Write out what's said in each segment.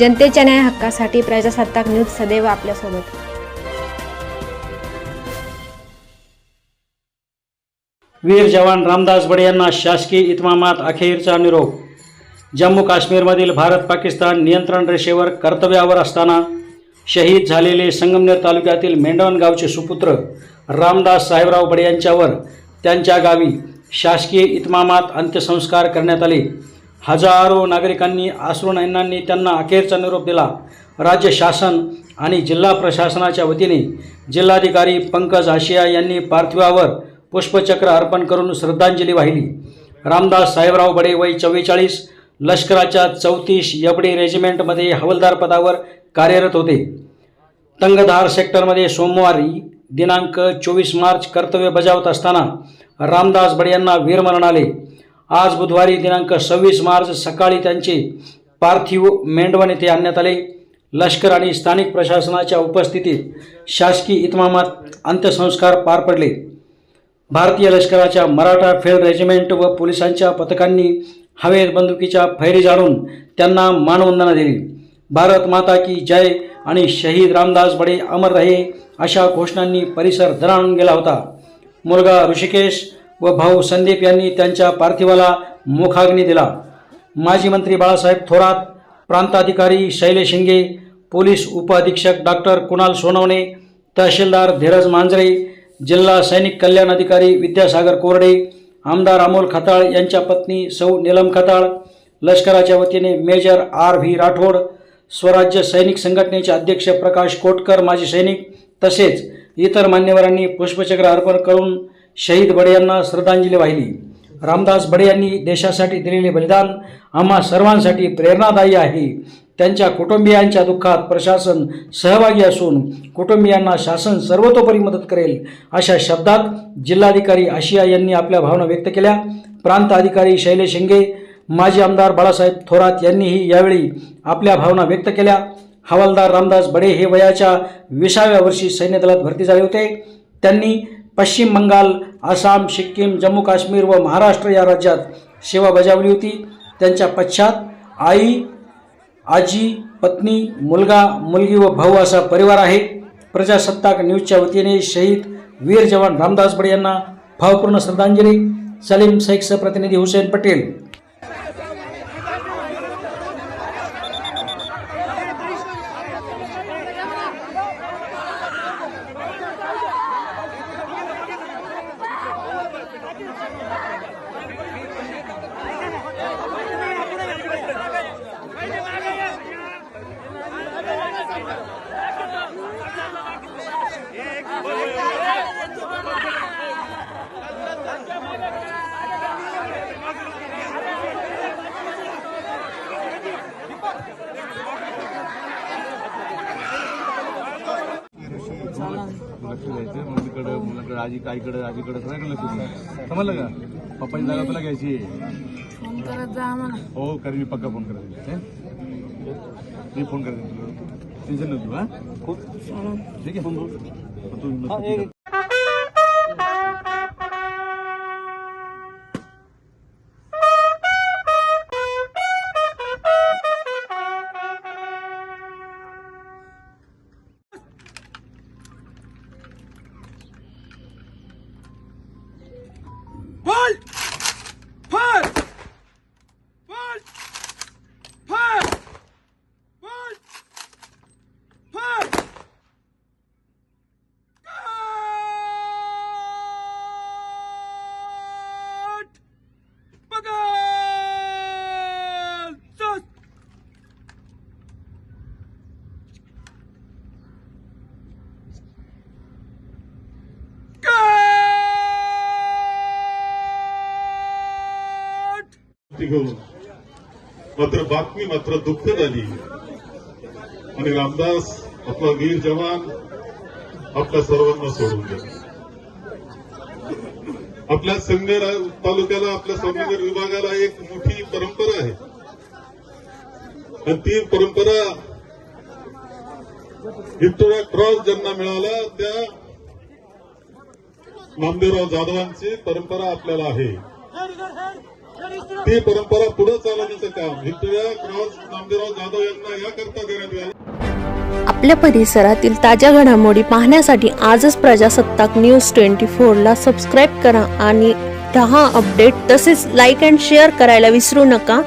जनतेच्या न्याय हक्कासाठी प्रजासत्ताक न्यूज सदैव आपल्यासोबत. वीर जवान रामदास बडे यांना शासकीय इतमामात अखेरचा निरोप. जम्मू काश्मीरमधील भारत पाकिस्तान नियंत्रण रेषेवर कर्तव्यावर असताना शहीद झालेले संगमनेर तालुक्यातील मेंढवण गावचे सुपुत्र रामदास साहेबराव बडे यांच्यावर त्यांच्या गावी शासकीय इतमामात अंत्यसंस्कार करण्यात आले. हजारो नागरिकांनी अश्रुनयनांनी त्यांना अखेरचा निरोप दिला. राज्य शासन आणि जिल्हा प्रशासनाच्या वतीने जिल्हाधिकारी पंकज आशिया यांनी पार्थिवावर पुष्पचक्र अर्पण करून श्रद्धांजली वाहिली. रामदास साहेबराव बडे वय चव्वेचाळीस लष्कराच्या चौतीस यबडी रेजिमेंटमध्ये हवालदार पदावर कार्यरत होते. तंगधार सेक्टरमध्ये सोमवारी दिनांक चोवीस मार्च कर्तव्य बजावत असताना रामदास बडे यांना वीरमरण आले. आज बुधवारी दिनांक सव्वीस मार्च सकाळी त्यांचे पार्थिव मेंढवण येथे आणण्यात आले. लष्कर आणि स्थानिक प्रशासनाच्या उपस्थितीत शासकीय इतमामात अंत्यसंस्कार पार पडले. भारतीय लष्कराच्या मराठा फील्ड रेजिमेंट व पोलिसांच्या पथकांनी हवेत बंदुकीच्या फैरी जाणून त्यांना मानवंदना दिली. भारत माता की जय आणि शहीद रामदास बडे अमर रहे अशा घोषणांनी परिसर दराणून गेला होता. मुलगा ऋषिकेश व भाऊ संदीप यांनी त्यांच्या पार्थिवाला मुखाग्नी दिला. माजी मंत्री बाळासाहेब थोरात प्रांताधिकारी शैलेश शिंगे पोलीस उपअधीक्षक डॉक्टर कुणाल सोनवणे तहसीलदार धीरज मांजरे जिल्हा सैनिक कल्याण अधिकारी विद्यासागर कोरडे आमदार अमोल खताळ यांच्या पत्नी सौ नीलम खताळ लष्कराच्या वतीने मेजर आर व्ही राठोड स्वराज्य सैनिक संघटनेचे अध्यक्ष प्रकाश कोटकर माजी सैनिक तसेच इतर मान्यवरांनी पुष्पचक्र अर्पण करून शहीद बडे यांना श्रद्धांजली वाहिली. रामदास बडे यांनी देशासाठी दिलेले बलिदान आम्हा सर्वांसाठी प्रेरणादायी आहे. त्यांच्या कुटुंबियांच्या दुःखात प्रशासन सहभागी असून कुटुंबियांना शासन सर्वतोपरी मदत करेल अशा शब्दात जिल्हाधिकारी आशिया यांनी आपल्या भावना व्यक्त केल्या. प्रांत अधिकारी शैलेश शिंगे माजी आमदार बाळासाहेब थोरात यांनीही यावेळी आपल्या भावना व्यक्त केल्या. हवालदार रामदास बडे हे वयाच्या विसाव्या वर्षी सैन्य दलात भरती झाले होते. त्यांनी पश्चिम बंगाल आसाम सिक्कीम जम्मू काश्मीर व महाराष्ट्र या राज्यात सेवा बजावली होती. त्यांच्या पश्चात आई आजी पत्नी मुलगा मुलगी व भाऊ असा परिवार आहे. प्रजासत्ताक न्यूजच्या वतीने शहीद वीर जवान रामदास बडे यांना भावपूर्ण श्रद्धांजली. सलीम शेखचं प्रतिनिधी हुसेन पटेल. लक्ष द्यायचं मम्मीकडं मुलाकडं आजी आईकडं आजीकडं सगळ्याकडे लक्ष द्यायचं समजलं का? पप्पाची जागा तुला घ्यायची आहे. फोन करत जा आम्हाला. हो करेन मी पक्का फोन करेन हं? मी फोन करेन तुला. टेन्शन नको हा? ठीक आहे? फोन तू ती घेऊन मात्र बातमी मात्र दुःखद आली आणि रामदास आपला वीर जवान आपल्या सर्वांना सोडून गेला. आपल्या संगमेर तालुक्याला आपल्या संगमेर विभागाला एक मोठी परंपरा आहे. आणि ती परंपरा व्हिक्टोरिया क्रॉस ज्यांना मिळाला त्या नामदेवराव जाधवांची परंपरा आपल्याला आहे. ती परंपरा पुढे चालवण्याचं काम. विक्टोरिया क्रॉस नामदेवराव जाधव यांना याकरता देण्यात यावं. आपल्या परिसरातील ताज्या घडामोडी पाहण्यासाठी आजच प्रजासत्ताक न्यूज ट्वेंटी फोरला सबस्क्राईब करा आणि रहा अपडेट तसेच लाईक अँड शेअर करायला विसरू नका.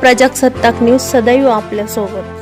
प्रजासत्ताक न्यूज सदैव आपल्यासोबत